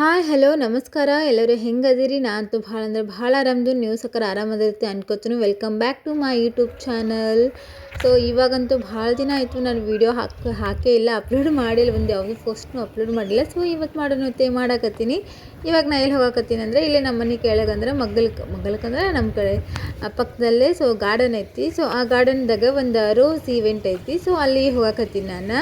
Hi, hello, ನಮಸ್ಕಾರ. ಎಲ್ಲರೂ ಹೆಂಗದಿರಿ? ನಾನಂತೂ ಭಾಳ ಅಂದ್ರೆ ಭಾಳ ಆರಾಮ್ದು ನೀವು ಸಕ್ಕರ ಆರಾಮದಿರುತ್ತೆ ಅನ್ಕೋತೀನಿ. Welcome back to my YouTube channel so ಇವಾಗಂತೂ ಭಾಳ ದಿನ ಆಯಿತು. ನಾನು ವೀಡಿಯೋ ಹಾಕಿ, ಹಾಕೇ ಇಲ್ಲ. ಅಪ್ಲೋಡ್ ಮಾಡಿಲ್ಲ. ಒಂದು ಯಾವುದೂ ಪೋಸ್ಟ್ನು ಅಪ್ಲೋಡ್ ಮಾಡಿಲ್ಲ. ಸೊ ಇವತ್ತು ಮಾಡೋಣತ್ತೆ ಮಾಡಾಕತ್ತೀನಿ. ಇವಾಗ ನಾ ಎಲ್ಲಿ ಹೋಗಕತ್ತೀನಿ ಅಂದರೆ ಇಲ್ಲಿ ನಮ್ಮ ಮನೆ ಕೆಳಗಂದ್ರೆ ಮಗ್ಗಲ್ ಮಗ್ಗಲ್ಕಂದ್ರೆ ನಮ್ಮ ಕಡೆ ಪಕ್ಕದಲ್ಲೇ ಸೊ ಗಾರ್ಡನ್ ಐತಿ. ಸೊ ಆ ಗಾರ್ಡನ್ದಾಗ ಒಂದು ರೋಸ್ ಈವೆಂಟ್ ಐತಿ. ಸೊ ಅಲ್ಲಿ ಹೋಗಾಕತ್ತೀನಿ ನಾನು.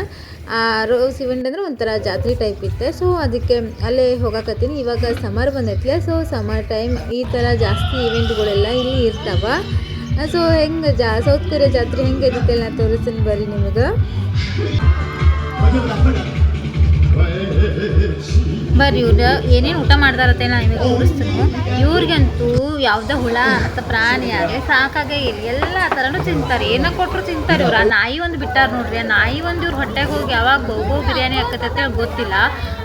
ಆ ರೋಸ್ ಇವೆಂಟ್ ಅಂದ್ರೆ ಒಂಥರ ಜಾತ್ರೆ ಟೈಪ್ ಇತ್ತು. ಸೊ ಅದಕ್ಕೆ ಅಲ್ಲೇ ಹೋಗಾಕತ್ತೀನಿ. ಇವಾಗ ಸಮರ್ ಬಂದೈತಿಲ್ಲ ಸೊ ಸಮರ್ ಟೈಮ್ ಈ ಥರ ಜಾಸ್ತಿ ಈವೆಂಟ್ಗಳೆಲ್ಲ ಇಲ್ಲಿ ಇರ್ತಾವ. ಸೊ ಹೆಂಗೆ ಜಾ ಸೌತ್ ಕೊರಿಯಾ ಜಾತ್ರೆ ಹೆಂಗೆ ಇರುತ್ತೆ ನಾ ತೋರಿಸ್ತೀನಿ ಬರ್ರಿ ನಿಮಗೆ. ಬರ್ರಿ ಇವ್ರ ಏನೇನು ಊಟ ಮಾಡ್ದಾರತ್ತೆ ನಾ ಇವಾಗ ಉಳಿಸ್ತೀನಿ ಇವ್ರಿಗಂತೂ ಯಾವುದೇ ಹುಳ ಮತ್ತು ಪ್ರಾಣಿ ಆಗಲಿ ಸಾಕಾಗೇ ಇಲ್ಲ ಎಲ್ಲ ಥರನೂ ತಿಂತಾರೆ. ಏನೋ ಕೊಟ್ಟರು ತಿಂತಾರೆ ಇವ್ರು. ಆ ನಾಯಿ ಒಂದು ಬಿಟ್ಟಾರ ನೋಡ್ರಿ ಆ ನಾಯಿ ಒಂದು ಇವ್ರ ಹೊಟ್ಟೆಗೆ ಹೋಗಿ ಯಾವಾಗ ಬೋಗೋ ಬಿರಿಯಾನಿ ಹಾಕತ್ತೆ ಗೊತ್ತಿಲ್ಲ.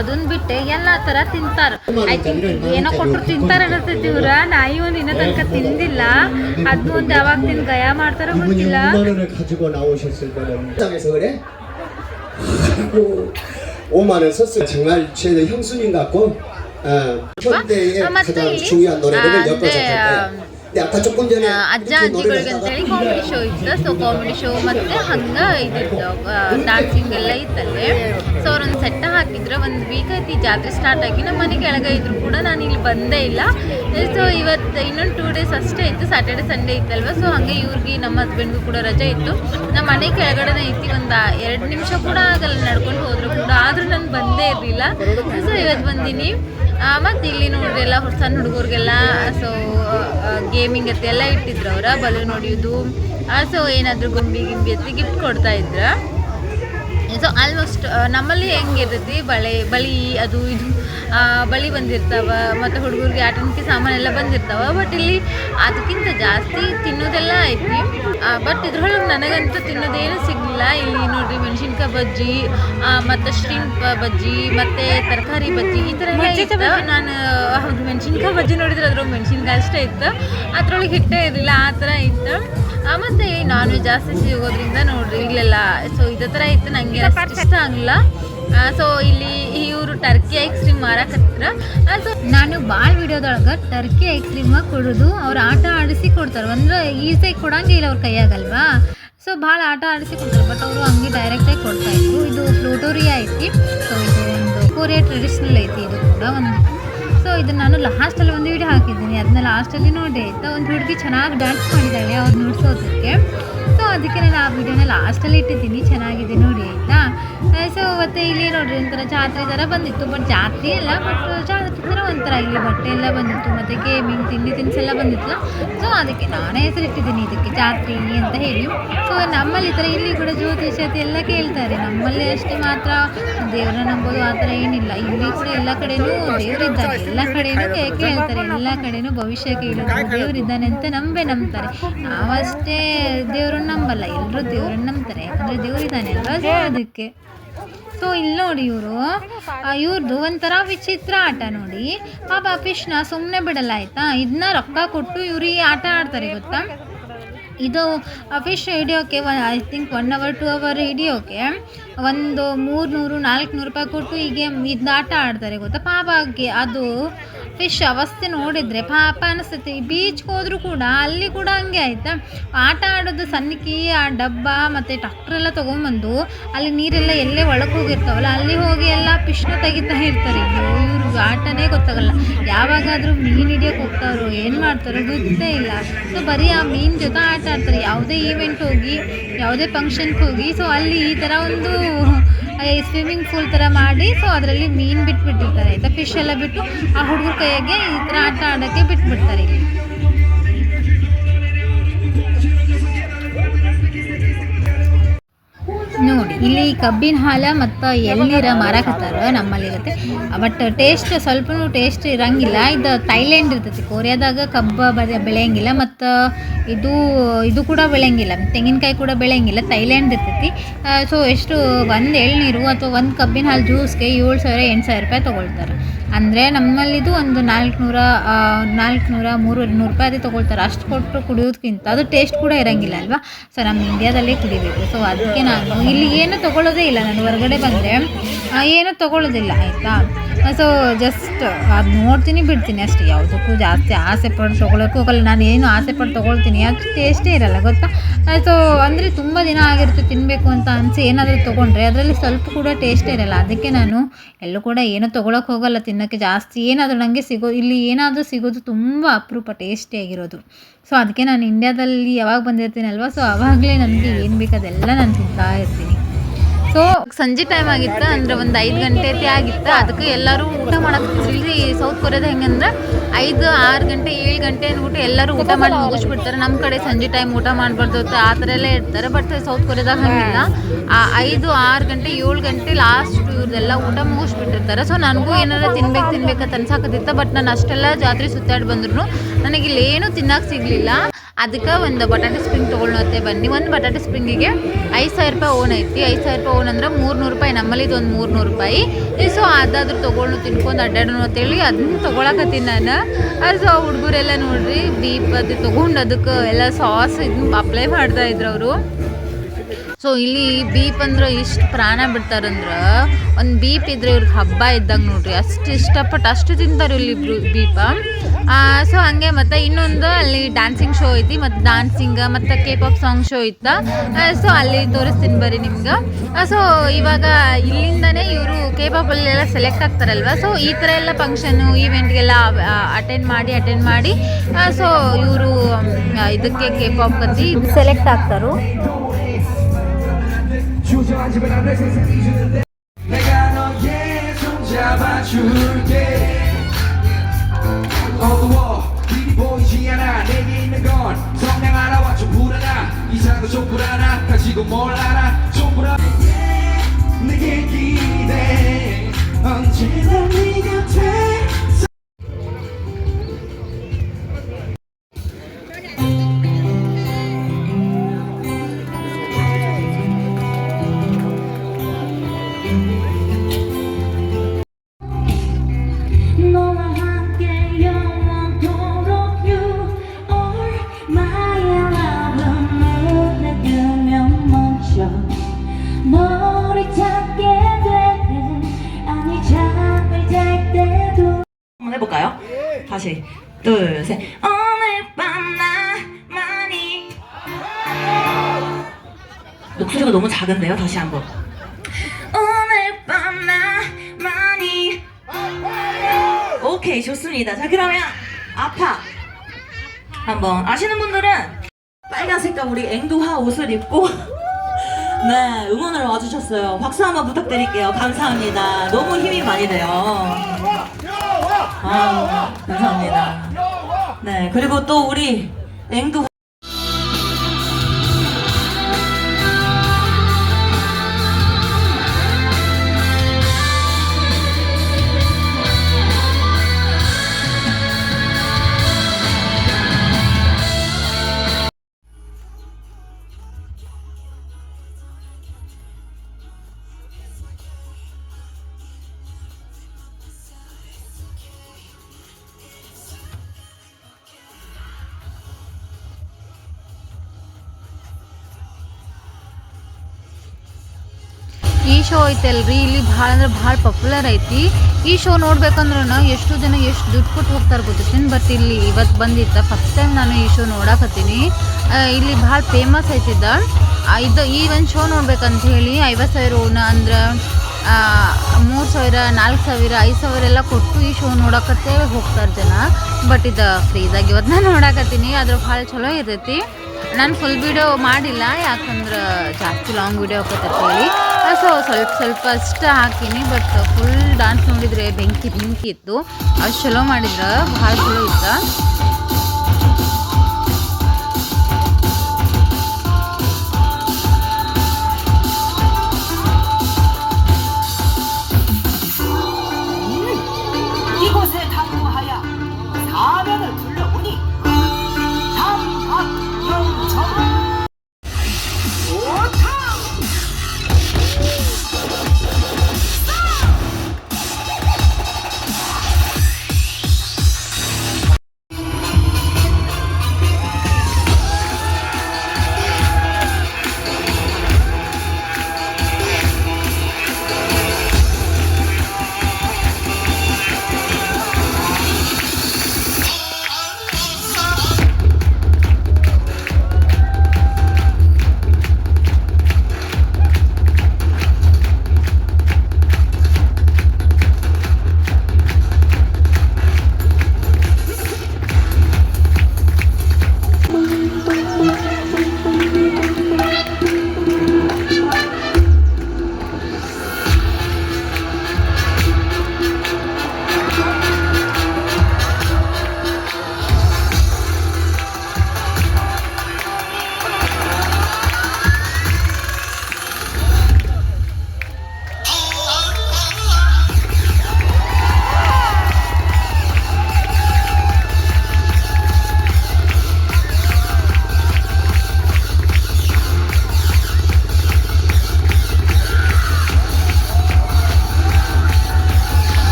ಅದನ್ನ ಬಿಟ್ಟೆ ಎಲ್ಲ ಥರ ತಿಂತಾರೆ. ಐ ಥಿಂಕ್ ಏನೋ ಕೊಟ್ಟರು ತಿಂತಾರೆ ಅನ್ನತೈತಿ ಇವ್ರ. ನಾಯಿ ಒಂದು ಇನ್ನೂ ತನಕ ತಿಂದಿಲ್ಲ. ಅದು ಒಂದು ಯಾವಾಗ ತಿಂದು ಗಯ ಮಾಡ್ತಾರೋ ಗೊತ್ತಿಲ್ಲ. 5만 원 썼어요. 정말 최대 형수님 같고 어, 뭐? 현대의 아, 가장 중요한 노래를 아, 엮어서 네. 간 ಅಜ್ಜ ಅಜ್ಜಿಗಳಿಗೆ ಅಂತೇಳಿ ಕಾಮಿಡಿ ಶೋ ಇತ್ತು. ಸೊ ಕಾಮಿಡಿ ಶೋ ಮತ್ತು ಹಂಗೆ ಇದಿತ್ತು ಡ್ಯಾನ್ಸಿಂಗ್ ಎಲ್ಲ ಇತ್ತಲ್ಲಿ. ಸೊ ಅವ್ರೊಂದು ಸೆಟ್ಟ ಹಾಕಿದ್ರು. ಒಂದು ವೀಕ್ ಐತಿ ಜಾತ್ರೆ ಸ್ಟಾರ್ಟ್ ಆಗಿ. ನಮ್ಮ ಮನೆ ಕೆಳಗೆ ಇದ್ರು ಕೂಡ ನಾನು ಇಲ್ಲಿ ಬಂದೇ ಇಲ್ಲ. ಸೊ ಇವತ್ತು ಇನ್ನೊಂದು ಟೂ ಡೇಸ್ ಅಷ್ಟೇ ಇತ್ತು. Saturday Sunday ಇತ್ತಲ್ವ? ಸೊ ಹಾಗೆ ಇವ್ರಿಗೆ ನಮ್ಮ ಹಸ್ಬೆಂಡ್ಗೂ ಕೂಡ ರಜೆ ಇತ್ತು. ನಮ್ಮ ಮನೆ ಕೆಳಗಡೆ ಐತಿ ಒಂದು ಎರಡು ನಿಮಿಷ ಕೂಡ ಆಗಲ್ಲ. ನಡ್ಕೊಂಡು ಹೋದ್ರು ಕೂಡ. ಆದರೂ ನಾನು ಬಂದೇ ಇರಲಿಲ್ಲ. ಸೊ ಇವತ್ತು ಬಂದೀನಿ. ಮತ್ತು ಇಲ್ಲಿ ನೋಡ್ರಿ ಎಲ್ಲ ಸಣ್ಣ ಹುಡುಗರಿಗೆಲ್ಲ ಸೊ ಗೇಮಿಂಗ್ ಅತ್ತೆ ಎಲ್ಲ ಇಟ್ಟಿದ್ರು ಅವ್ರ ಬಲೂನ್ ಹೊಡಿಯೋದು ಸೊ ಏನಾದರೂ ಗುಂಬಿ ಗಿಂಬಿ ಅತ್ತಿ ಗಿಫ್ಟ್ ಕೊಡ್ತಾ ಇದ್ರು. ಸೊ ಆಲ್ಮೋಸ್ಟ್ ನಮ್ಮಲ್ಲಿ ಹೆಂಗಿರ್ತೈತಿ, ಬಳೆ, ಬಳಿ ಅದು ಇದು ಬಳಿ ಬಂದಿರ್ತಾವ, ಮತ್ತು ಹುಡುಗರಿಗೆ ಆಟನಿಕೆ ಸಾಮಾನೆಲ್ಲ ಬಂದಿರ್ತಾವ ಬಟ್ ಇಲ್ಲಿ ಅದಕ್ಕಿಂತ ಜಾಸ್ತಿ ತಿನ್ನೋದೆಲ್ಲ ಐತಿ. ಬಟ್ ಇದ್ರೊಳಗೆ ನನಗಂತೂ ತಿನ್ನೋದೇನು ಸಿಗಲಿಲ್ಲ. ಇಲ್ಲಿ ನೋಡ್ರಿ ಮೆಣಸಿನ್ಕಾಯಿ ಬಜ್ಜಿ ಮತ್ತು ಶ್ರಿಂಪ್ ಬಜ್ಜಿ ಮತ್ತು ತರಕಾರಿ ಬಜ್ಜಿ ಈ ಥರ ಎಲ್ಲ ನಾನು ಹೌದು ಮೆಣಸಿನ್ಕಾಯಿ ಬಜ್ಜಿ ನೋಡಿದ್ರೆ ಅದ್ರೊಳಗೆ ಮೆಣಸಿನ್ಕಾಯಿ ಅಷ್ಟೇ ಇತ್ತು. ಅದ್ರೊಳಗೆ ಹಿಟ್ಟೇ ಇರಲಿಲ್ಲ ಆ ಥರ ಇತ್ತು. ಮತ್ತು ನಾನ್ ವೆಜ್ ಜಾಸ್ತಿ ಸಿಗೋದ್ರಿಂದ ನೋಡ್ರಿ ಇಲ್ಲೆಲ್ಲ ಸೊ ಇದೇ ಥರ ಇತ್ತು. ನನಗೆ ಇಷ್ಟ ಆಗಲಿಲ್ಲ. ಸೊ ಇಲ್ಲಿ ಇವರು ಟರ್ಕಿ ಐಸ್ ಕ್ರೀಮ್ ಮಾರಾಕತ್ತಿರ ಸೊ ನಾನು ಭಾಳ ವಿಡಿಯೋದೊಳಗೆ ಟರ್ಕಿ ಐಸ್ ಕ್ರೀಮ್ ಕೊಡೋದು, ಅವ್ರು ಆಟ ಆಡಿಸಿ ಕೊಡ್ತಾರೆ. ಅಂದ್ರೆ ಈಸಿಯಾಗಿ ಕೊಡಂಗಿಲ್ಲ ಅವ್ರ ಕೈಯಾಗಲ್ವಾ? ಸೊ ಭಾಳ ಆಟ ಆಡಿಸಿ ಕೊಡ್ತಾರೆ ಬಟ್ ಅವರು ಹಂಗೆ ಡೈರೆಕ್ಟಾಗಿ ಕೊಡ್ತಾ ಇದ್ರು. ಇದು ಫ್ಲೋಟೋರಿಯಾ ಐತಿ. ಸೊ ಇದು ಒಂದು ಕೊರಿಯಾ ಟ್ರೆಡಿಷ್ನಲ್ ಐತಿ ಇದು ಕೂಡ ಒಂದು. ಸೊ ಇದನ್ನ ನಾನು ಲಾಸ್ಟಲ್ಲಿ ಒಂದು ವಿಡಿಯೋ ಹಾಕಿದ್ದೀನಿ. ಅದನ್ನ ಲಾಸ್ಟಲ್ಲಿ ನೋಡಿ, ಆಯ್ತಾ? ಒಂದು ಹುಡುಗಿ ಚೆನ್ನಾಗಿ ಡ್ಯಾನ್ಸ್ ಮಾಡಿದ್ದಾಳೆ ಅವ್ರು ನೋಡ್ಸೋದಕ್ಕೆ. ಸೊ ಅದಕ್ಕೆ ನಾನು ಆ ವಿಡಿಯೋನ ಲಾಸ್ಟಲ್ಲಿ ಇಟ್ಟಿದ್ದೀನಿ. ಚೆನ್ನಾಗಿದೆ ನೋಡಿ, ಆಯಿತಾ? ಸೊ ಮತ್ತೆ ಇಲ್ಲಿ ನೋಡ್ರಿ ಒಂಥರ ಜಾತ್ರೆ ಥರ ಬಂದಿತ್ತು. ಬಟ್ ಜಾತ್ರೆ ಅಲ್ಲ ಬಟ್ ಜಾತ್ರೆ ಥರ ಒಂಥರ ಇಲ್ಲಿ ಬಟ್ಟೆ ಎಲ್ಲ ಬಂದಿತ್ತು. ಮತ್ತು ಗೇಮಿಂಗ್ ತಿಂಡಿ ತಿನಿಸೆಲ್ಲ ಬಂದಿತ್ತು ಸೊ ಅದಕ್ಕೆ ನಾನೇ ಹೆಸರಿಟ್ಟಿದ್ದೀನಿ ಇದಕ್ಕೆ, ಜಾತ್ರೆ ಅಂತ ಹೇಳಿ. ಸೊ ನಮ್ಮಲ್ಲಿ ಥರ ಇಲ್ಲಿ ಕೂಡ ಜ್ಯೋತಿಷತೆ ಎಲ್ಲ ಕೇಳ್ತಾರೆ. ನಮ್ಮಲ್ಲಿ ಅಷ್ಟೇ ಮಾತ್ರ ದೇವ್ರನ್ನ ನಂಬೋದು ಆ ಥರ ಏನಿಲ್ಲ. ಇಲ್ಲಿ ಕೂಡ ಎಲ್ಲ ಕಡೆನೂ ದೇವರಿದ್ದಾರೆ ಎಲ್ಲ ಕಡೆನೂ ಕೇಳ್ತಾರೆ. ಎಲ್ಲ ಕಡೆನೂ ಭವಿಷ್ಯ ಕೇಳೋದು ದೇವರಿದ್ದಾನೆ ಅಂತ ನಂಬೇ ನಂಬ್ತಾರೆ. ನಾವಷ್ಟೇ ದೇವ್ರನ್ನ ನಂಬಲ್ಲ. ಎಲ್ಲರೂ ದೇವ್ರನ್ನ ನಂಬ್ತಾರೆ. ಯಾಕಂದರೆ ದೇವರಿದ್ದಾನೆ ಅಲ್ವಾ? ಅದಕ್ಕೆ. ಸೊ ಇಲ್ಲಿ ನೋಡಿ ಇವರು. ಇವ್ರದ್ದು ಒಂಥರ ವಿಚಿತ್ರ ಆಟ ನೋಡಿ. ಪಾಪ ಫಿಶ್ನ ಸುಮ್ಮನೆ ಬಿಡಲ್ಲ, ಆಯ್ತಾ? ಇದನ್ನ ರೊಕ್ಕ ಕೊಟ್ಟು ಇವ್ರಿಗೆ ಆಟ ಆಡ್ತಾರೆ, ಗೊತ್ತಾ? ಇದು fish ಹಿಡಿಯೋಕ್ಕೆ I think one hour two hour ಹಿಡಿಯೋಕ್ಕೆ ಒಂದು ಮೂರು ಮೂರ್ನೂರು, ನಾಲ್ಕುನೂರು ರೂಪಾಯಿ ಕೊಟ್ಟು ಈಗ ಇದನ್ನ ಆಟ ಆಡ್ತಾರೆ, ಗೊತ್ತಾ? ಪಾಪ ಅದು ಫಿಶ್ ಅವಸ್ಥೆ ನೋಡಿದರೆ ಪಾಪ ಅನಿಸುತ್ತೆ. ಬೀಚ್ಗೆ ಹೋದರೂ ಕೂಡ ಅಲ್ಲಿ ಕೂಡ ಹಂಗೆ ಆಯಿತಾ? ಆಟ ಆಡೋದು ಸಣ್ಣಕಿ ಆ ಡಬ್ಬ ಮತ್ತು ಟ್ರಾಕ್ಟರ್ ಎಲ್ಲ ತೊಗೊಂಬಂದು ಅಲ್ಲಿ ನೀರೆಲ್ಲ ಎಲ್ಲೇ ಒಳಗೆ ಹೋಗಿರ್ತಾವಲ್ಲ, ಅಲ್ಲಿ ಹೋಗಿ ಎಲ್ಲ ಫಿಶ್ನ ತೆಗಿತಾ ಇರ್ತಾರೆ. ಇವ್ರಿಗೆ ಆಟನೇ ಗೊತ್ತಾಗಲ್ಲ. ಯಾವಾಗಾದರೂ ಮೀನು ಹಿಡಿಯೋಕೆ ಹೋಗ್ತಾರೋ ಏನು ಮಾಡ್ತಾರೋ ಗೊತ್ತೇ ಇಲ್ಲ. ಸೊ ಬರೀ ಆ ಮೀನು ಜೊತೆ ಆಟ ಆಡ್ತಾರೆ. ಯಾವುದೇ ಈವೆಂಟ್ ಹೋಗಿ, ಯಾವುದೇ ಫಂಕ್ಷನ್ಗೆ ಹೋಗಿ ಸೊ ಅಲ್ಲಿ ಈ ಥರ ಒಂದು ಸ್ವಿಮ್ಮಿಂಗ್ ಪೂಲ್ ತರ ಮಾಡಿ ಸೊ ಅದರಲ್ಲಿ ಮೀನ್ ಬಿಟ್ಬಿಟ್ಟಿರ್ತಾರೆ. ಆಯಿತಾ? ಫಿಶ್ ಎಲ್ಲ ಬಿಟ್ಟು ಆ ಹುಡುಗರ ಕೈಯಾಗೆ ಈ ತರ ಆಟ ಆಡೋಕ್ಕೆ ಬಿಟ್ಬಿಡ್ತಾರೆ ಇಲ್ಲಿ. ನೋಡಿ, ಇಲ್ಲಿ ಕಬ್ಬಿನ ಹಾಲ ಮತ್ತು ಎಳ್ನೀರ ನಮ್ಮಲ್ಲಿ ಇರುತ್ತೆ ಬಟ್ ಟೇಸ್ಟ್ ಸ್ವಲ್ಪ ಟೇಸ್ಟ್ ಇರಂಗಿಲ್ಲ. ಇದು ಥೈಲ್ಯಾಂಡ್ ಇರ್ತೈತಿ. ಕೊರಿಯಾದಾಗ ಕಬ್ಬ ಬೆಳೆಯಂಗಿಲ್ಲ ಮತ್ತು ಇದು ಇದು ಕೂಡ ಬೆಳೆಯಂಗಿಲ್ಲ. ತೆಂಗಿನಕಾಯಿ ಕೂಡ ಬೆಳೆಯಂಗಿಲ್ಲ. ಥೈಲ್ಯಾಂಡ್ ಇರ್ತೈತಿ. ಸೊ ಎಷ್ಟು ಒಂದು ಎಳ್ನೀರು ಅಥವಾ ಒಂದು ಕಬ್ಬಿನ ಹಾಲು ಜ್ಯೂಸ್ಗೆ ಏಳು ಸಾವಿರ, ಎಂಟು ಸಾವಿರ ರೂಪಾಯಿ ತೊಗೊಳ್ತಾರೆ. ಅಂದರೆ ನಮ್ಮಲ್ಲಿದು ಒಂದು ನಾಲ್ಕುನೂರ ನಾಲ್ಕುನೂರ ಮೂರು, ನೂರು ರೂಪಾಯಿ ಅದೇ ತೊಗೊಳ್ತಾರೆ. ಅಷ್ಟು ಕೊಟ್ಟು ಕುಡಿಯೋದಕ್ಕಿಂತ ಅದು ಟೇಸ್ಟ್ ಕೂಡ ಇರಂಗಿಲ್ಲ ಅಲ್ವಾ? ಸೊ ನಮ್ಮ ಇಂಡಿಯಾದಲ್ಲೇ ಕುಡಿಬೇಕು. ಸೊ ಅದಕ್ಕೆ ನಾನು ಇಲ್ಲಿ ಏನು ತೊಗೊಳ್ಳೋದೇ ಇಲ್ಲ. ನಾನು ಹೊರಗಡೆ ಬಂದರೆ ಏನು ತೊಗೊಳ್ಳೋದಿಲ್ಲ, ಆಯಿತಾ? ಸೊ ಜಸ್ಟ್ ಅದು ನೋಡ್ತೀನಿ, ಬಿಡ್ತೀನಿ ಅಷ್ಟೇ. ಯಾವುದಕ್ಕೂ ಜಾಸ್ತಿ ಆಸೆ ಪಟ್ಟು ತೊಗೊಳಕ್ಕೂ ಹೋಗಲ್ಲ. ನಾನು ಏನು ಆಸೆ ಪಟ್ಟು ತೊಗೊಳ್ತೀನಿ ಅದು ಟೇಸ್ಟೇ ಇರಲ್ಲ, ಗೊತ್ತಾ? ಸೊ ಅಂದರೆ ತುಂಬ ದಿನ ಆಗಿರುತ್ತೆ ತಿನ್ನಬೇಕು ಅಂತ ಅನಿಸಿ ಏನಾದರೂ ತೊಗೊಂಡ್ರೆ, ಅದರಲ್ಲಿ ಸ್ವಲ್ಪ ಕೂಡ ಟೇಸ್ಟೇ ಇರಲ್ಲ. ಅದಕ್ಕೆ ನಾನು ಎಲ್ಲೂ ಕೂಡ ಏನೂ ತೊಗೊಳಕ್ಕೆ ಹೋಗಲ್ಲ ತಿನ್ನೋಕ್ಕೆ ಜಾಸ್ತಿ ಏನಾದರೂ ನನಗೆ ಸಿಗೋ ಇಲ್ಲಿ ಏನಾದರೂ ಸಿಗೋದು ತುಂಬ ಅಪರೂಪ ಟೇಸ್ಟಿಯಾಗಿರೋದು ಸೊ ಅದಕ್ಕೆ ನಾನು ಇಂಡ್ಯಾದಲ್ಲಿ ಯಾವಾಗ ಬಂದಿರ್ತೀನಲ್ವ? ಸೊ ಆವಾಗಲೇ ನನಗೆ ಏನು ಬೇಕು ಅದೆಲ್ಲ ನಾನು ತಿಂತಾ ಇರ್ತೀನಿ. ಸೊ, ಸಂಜೆ ಟೈಮ್ ಆಗಿತ್ತು, ಅಂದ್ರೆ ಒಂದು ಐದು ಗಂಟೆ ಆಗಿತ್ತು. ಅದಕ್ಕೆ ಎಲ್ಲರೂ ಊಟ ಇಲ್ಲಿ ಸೌತ್ ಕೊರಿಯಾದ ಹೆಂಗಂದ್ರೆ ಐದು, ಆರು ಗಂಟೆ, ಏಳು ಗಂಟೆ ಅಂದ್ಬಿಟ್ಟು ಎಲ್ಲರೂ ಊಟ ಮಾಡಿ ಮುಗಿಸ್ಬಿಡ್ತಾರೆ. ನಮ್ಮ ಕಡೆ ಸಂಜೆ ಟೈಮ್ ಊಟ ಮಾಡಬಾರ್ದು ಆ ಥರ ಎಲ್ಲ ಇರ್ತಾರೆ. ಬಟ್ ಸೌತ್ ಕೊರಿಯಾದಾಗ ಹಂಗಿಲ್ಲ. ಆ ಐದು, ಆರು ಗಂಟೆ, ಏಳು ಗಂಟೆ ಲಾಸ್ಟ್ ಇವ್ರದೆಲ್ಲ ಊಟ ಮುಗಿಸ್ಬಿಟ್ಟಿರ್ತಾರೆ. ಸೊ ನನಗೂ ಏನಾರ ತಿನ್ಬೇಕು ತಿನ್ಬೇಕಂತ ಅನ್ಸಾಕತ್ತಿತ್ತು. ಬಟ್ ನಾನು ಅಷ್ಟೆಲ್ಲ ಜಾತ್ರೆ ಸುತ್ತಾಡಿ ಬಂದ್ರು ನನಗೆ ಇಲ್ಲಿ ಏನೂ ತಿನ್ನಕ್ಕೆ ಸಿಗಲಿಲ್ಲ. ಅದಕ್ಕೆ ಒಂದು ಬಟಾಟೆ ಸ್ಪ್ರಿಂಗ್ ತೊಗೊಳತ್ತೆ ಬನ್ನಿ, ಒಂದು ಬಟಾಟೆ ಸ್ಪ್ರಿಂಗಿಗೆ ಐದು ಸಾವಿರ ರೂಪಾಯಿ ಓನ್ ಐತಿ. ಐದು ಸಾವಿರ ರೂಪಾಯಿ ಓನ್ ಅಂದ್ರೆ ಮೂರು ನೂರು ರೂಪಾಯಿ ನಮ್ಮಲ್ಲಿ ಇದೊಂದು ಒಂದು ಮೂರು ನೂರು ರೂಪಾಯಿ ಸೊ ಅದಾದ್ರೂ ತೊಗೊಂಡು ತಿನ್ಕೊಂಡು ಅಡ್ಡಾಡೋಣ ಅಂತೇಳಿ ಅದನ್ನ ತೊಗೊಳಕತ್ತೀನಿ ನಾನು. ಅದು ಸೊ ಹುಡುಗರೆಲ್ಲ ನೋಡ್ರಿ, ಬೀಪ್ ಅದು ತೊಗೊಂಡು ಅದಕ್ಕೆ ಎಲ್ಲ ಸಾಸ್ ಇದನ್ನ ಅಪ್ಲೈ ಮಾಡ್ತಾ ಇದ್ರು ಅವರು. ಸೊ ಇಲ್ಲಿ ಬೀಪ್ ಅಂದ್ರೆ ಇಷ್ಟು ಪ್ರಾಣ ಬಿಡ್ತಾರಂದ್ರೆ, ಒಂದು ಬೀಪ್ ಇದ್ರೆ ಇವ್ರಿಗೆ ಹಬ್ಬ ಇದ್ದಂಗೆ ನೋಡ್ರಿ. ಅಷ್ಟು ಇಷ್ಟಪಟ್ಟು ಅಷ್ಟು ತಿಂತಾರೆ ಇಲ್ಲಿ ಬೀಪ ಸೊ ಹಂಗೆ ಮತ್ತು ಇನ್ನೊಂದು ಅಲ್ಲಿ ಡ್ಯಾನ್ಸಿಂಗ್ ಶೋ ಐತಿ, ಮತ್ತು ಡಾನ್ಸಿಂಗ್ ಮತ್ತು ಕೆ ಪಾಪ್ ಸಾಂಗ್ ಶೋ ಇತ್ತು ಸೊ ಅಲ್ಲಿ ತೋರಿಸ್ತೀನಿ ಬರ್ರಿ ನಿಮ್ಗೆ. ಸೊ ಇವಾಗ ಇಲ್ಲಿಂದನೇ ಇವರು ಕೆ ಪಾಪಲ್ಲೆಲ್ಲ ಸೆಲೆಕ್ಟ್ ಆಗ್ತಾರಲ್ವ? ಸೊ ಈ ಥರ ಎಲ್ಲ ಫಂಕ್ಷನ್ನು ಈವೆಂಟ್ಗೆಲ್ಲ ಅಟೆಂಡ್ ಮಾಡಿ ಅಟೆಂಡ್ ಮಾಡಿ ಸೊ ಇವರು ಇದಕ್ಕೆ ಕೆ ಪಾಪ್ ಕತ್ತಿ ಸೆಲೆಕ್ಟ್ ಆಗ್ತಾರು. 주저하지만 않을 세상 이 주는데 내가 너의 손 잡아줄게. 어두워. 길이 보이지 않아. 내게 있는 건 성냥 하나와. 좀 불안하 이상도 좀 불안하 가지고 뭘알 나만이. 목소리가 너무 작은데요? 다시 한번. 오케이 좋습니다. 자 그러면 아파 한번 아시는 분들은 빨간 색깔 우리 앵두화 옷을 입고 네 응원을 와주셨어요. 박수 한번 부탁드릴게요. 감사합니다. 너무 힘이 많이 돼요. 아, 감사합니다. 네, 그리고 또 우리 앵두 ಈ ಶೋ ಐತಲ್ರಿ ಇಲ್ಲಿ ಭಾಳ ಅಂದ್ರೆ ಭಾಳ ಪಾಪ್ಯುಲರ್ ಐತಿ. ಈ ಶೋ ನೋಡ್ಬೇಕಂದ್ರೂ ಎಷ್ಟು ಜನ ಎಷ್ಟು ದುಡ್ಡು ಕೊಟ್ಟು ಹೋಗ್ತಾರೆ ಗೊತ್ತಿರ್ತೀನಿ ಬಟ್ ಇಲ್ಲಿ ಇವತ್ತು ಬಂದಿತ್ತ ಫಸ್ಟ್ ಟೈಮ್ ನಾನು ಈ ಶೋ ನೋಡಕತ್ತೀನಿ. ಇಲ್ಲಿ ಭಾಳ ಫೇಮಸ್ ಐತಿದ್ದ ಇದು. ಈ ಒಂದು ಶೋ ನೋಡ್ಬೇಕಂತ ಹೇಳಿ ಐವತ್ತು ಸಾವಿರ ಅಂದ್ರೆ ಮೂರು ಸಾವಿರ, ನಾಲ್ಕು ಸಾವಿರ, ಐದು ಸಾವಿರ ಎಲ್ಲ ಕೊಟ್ಟು ಈ ಶೋ ನೋಡಕತ್ತೇ ಹೋಗ್ತಾರೆ ಜನ. ಬಟ್ ಇದು ಫ್ರೀದಾಗಿ ನಾನು ನೋಡಕತ್ತೀನಿ. ಅದ್ರ ಭಾಳ ಚಲೋ ಇರ್ತೈತಿ. ನಾನು ಫುಲ್ ವಿಡಿಯೋ ಮಾಡಿಲ್ಲ, ಯಾಕಂದ್ರೆ ಜಾಸ್ತಿ ಲಾಂಗ್ ವಿಡಿಯೋ ಹೇಳಿ. ಸೊ ಸ್ವಲ್ಪ ಸ್ವಲ್ಪ ಅಷ್ಟು ಹಾಕೀನಿ ಬಟ್ ಫುಲ್ ಡಾನ್ಸ್ ನೋಡಿದರೆ ಬೆಂಕಿ ಬೆಂಕಿ ಇತ್ತು. ಅಷ್ಟು ಚಲೋ ಮಾಡಿದ್ರೆ, ಭಾಳ ಚಲೋ ಇತ್ತು.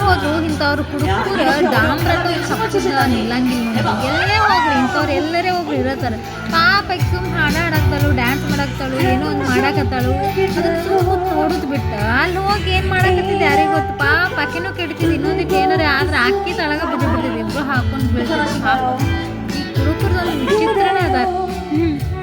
ಹೋದ್ರು ಇಂಥವ್ರು ಹುಡುಗರು ದಾಮ್ರತ್ತು ಸಪ್ಪದ ನಿಲ್ಲಂಗಿಲ್ಲ ಎಲ್ಲೇ ಹೋಗ್ರಿ ಇಂಥವ್ರು ಎಲ್ಲರೇ ಹೋಗ್ರಿ ಇರತ್ತಾರೆ. ಪಾಪ ಸುಮ್ ಹಾಡ ಹಾಡಾಕ್ತಾಳು ಡ್ಯಾನ್ಸ್ ಮಾಡಾಕ್ತಾಳು, ಏನೋ ಒಂದು ಮಾಡಾಕತ್ತಾಳು. ಅದನ್ನ ನೋಡುದು ಬಿಟ್ಟು. ಅಲ್ಲಿ ಹೋಗಿ ಏನು ಮಾಡಾಕತ್ತಿದ್ದು ಯಾರಿಗೆ ಗೊತ್ತು? ಪಾಪ ಆಕೆನೂ ಕೆಡ್ತಿದ್ದು ಇನ್ನೊಂದಿಟ್ಟು ಏನಾರ ಆದ್ರೆ ಅಕ್ಕಿ ತಳಗ ಬಿದ್ದು ಬಿಡ್ತಿದ್ದು ಇಬ್ರು ಹಾಕೊಂಡು ಬೀಳ್ತಾರೆ ಪಾಪ. ಈ ಕುರುಕುರದಲ್ಲಿ ವಿಚಿತ್ರನೇ ಅದಾರ 나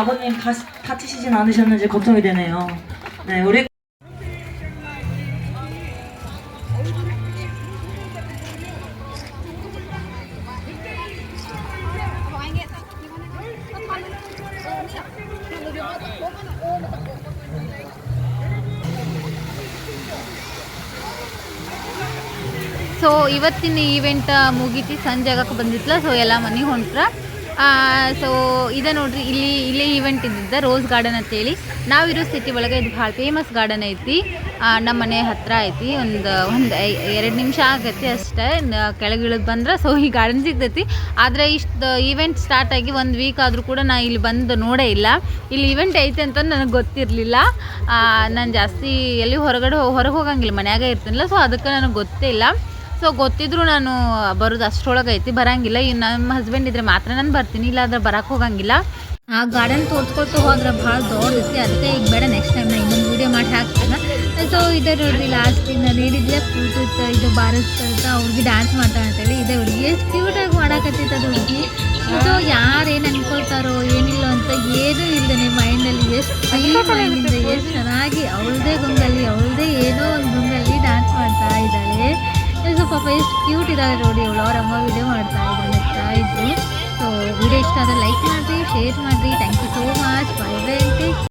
아까 우리 아버님 다, 다치시진 않으셨는지 걱정이 되네요. 네, 우리 ಸೊ ಇವತ್ತಿನ ಈವೆಂಟ್ ಮುಗೀತಿ ಸಂಜೆ ಆಗಕ್ಕೆ ಬಂದಿತ್ತಲ್ಲ ಸೊ ಎಲ್ಲ ಮನೆಗೆ ಹೊಂಟ್ರ ಸೊ ಇದೆ ನೋಡ್ರಿ, ಇಲ್ಲಿ, ಇಲ್ಲೇ ಈವೆಂಟ್ ಇದ್ದಿದ್ದ ರೋಸ್ ಗಾರ್ಡನ್ ಅಂತೇಳಿ. ನಾವಿರೋ ಸಿಟಿ ಒಳಗೆ ಇದು ಭಾಳ ಫೇಮಸ್ ಗಾರ್ಡನ್ ಐತಿ. ನಮ್ಮ ಮನೆ ಹತ್ರ ಐತಿ. ಒಂದು ಒಂದು ಎರಡು ನಿಮಿಷ ಆಗತ್ತೆ ಅಷ್ಟೇ. ಕೆಳಗೆ ಇಳಿದು ಬಂದ್ರೆ ಸೊ ಈ ಗಾರ್ಡನ್ ಸಿಗ್ತೈತಿ. ಆದರೆ ಇಷ್ಟು ಈವೆಂಟ್ ಸ್ಟಾರ್ಟ್ ಆಗಿ ಒಂದು ವೀಕ್ ಆದರೂ ಕೂಡ ನಾ ಇಲ್ಲಿ ಬಂದು ನೋಡೇ ಇಲ್ಲ. ಇಲ್ಲಿ ಈವೆಂಟ್ ಐತೆ ಅಂತ ನನಗೆ ಗೊತ್ತಿರಲಿಲ್ಲ. ನಾನು ಜಾಸ್ತಿ ಎಲ್ಲಿ ಹೊರಗಡೆ, ಹೊರಗೆ ಹೋಗಂಗಿಲ್ಲ. ಮನ್ಯಾಗ ಇರ್ತೀನಲ್ಲ ಸೊ ಅದಕ್ಕೆ ನನಗೆ ಗೊತ್ತೇ ಇಲ್ಲ. ಸೊ ಗೊತ್ತಿದ್ರು ನಾನು ಬರೋದು ಅಷ್ಟರೊಳಗೆ ಐತಿ ಬರಂಗಿಲ್ಲ. ಇನ್ನು ನಮ್ಮ ಹಸ್ಬೆಂಡ್ ಇದ್ರೆ ಮಾತ್ರ ನಾನು ಬರ್ತೀನಿ ಇಲ್ಲಾಂದ್ರೆ ಬರಕ್ಕೆ ಹೋಗಂಗಿಲ್ಲ. ಆ ಗಾರ್ಡನ್ ತೋರ್ಸ್ಕೊಳ್ತು ಹೋದ್ರೆ ಭಾಳ ದೊಡ್ಡೈತಿ ಅದಕ್ಕೆ ಈಗ ಬೇಡ ನೆಕ್ಸ್ಟ್ ಟೈಮ್ ನಾನು ಇನ್ನೊಂದು ವೀಡಿಯೋ ಮಾಡಿ ಹಾಕ್ತೀನಿ. ಸೊ ಇದೇ ನೋಡ್ರಿ ಲಾಸ್ಟ್ ನಾನು ಹೇಳಿದ್ದೆ ಕೂತಿತ್ತ ಇದು ಬಾರಿಸ್ತಾ ಅವ್ರಿಗೆ ಡ್ಯಾನ್ಸ್ ಮಾಡ್ತಾ ಅಂತೇಳಿ ಇದೆ ಹುಡುಗಿ. ಎಷ್ಟು ಕ್ಯೂಟಾಗಿ ಮಾಡಾಕತ್ತಿತ್ತು ಅದು ಹುಡುಗಿ. ಸೊ ಯಾರೇನು ಏನು ಅನ್ಕೊಳ್ತಾರೋ ಏನಿಲ್ಲ ಅಂತ ಏನೂ ಇಲ್ಲದೆ ಮೈಂಡಲ್ಲಿ ಎಷ್ಟು ಫ್ರೀ ಮೈಂಡಿಂದ ಎಷ್ಟು ಚೆನ್ನಾಗಿ ಅವಳದೇ ಗುಂಗಲ್ಲಿ ಅವಳದೇ ಏನೋ ಒಂದು ಗುಂಗಲ್ಲಿ ಡ್ಯಾನ್ಸ್ ಮಾಡ್ತಾ ಇದ್ದಾಳೆ. ಸೊ ಪಾಪ ಎಷ್ಟು ಕ್ಯೂಟ್ ಇದ್ದಾರೆ ನೋಡಿ ಅವಳು. ಅವ್ರ ಅಮ್ಮ ವಿಡಿಯೋ ಮಾಡ್ತಾ ಇದ್ರು, ನೋಡ್ತಾ ಇದ್ರು. ಸೊ ವಿಡಿಯೋ ಇಷ್ಟ ಆದರೆ ಲೈಕ್ ಮಾಡಿರಿ ಶೇರ್ ಮಾಡಿರಿ. Thank you so much bye bye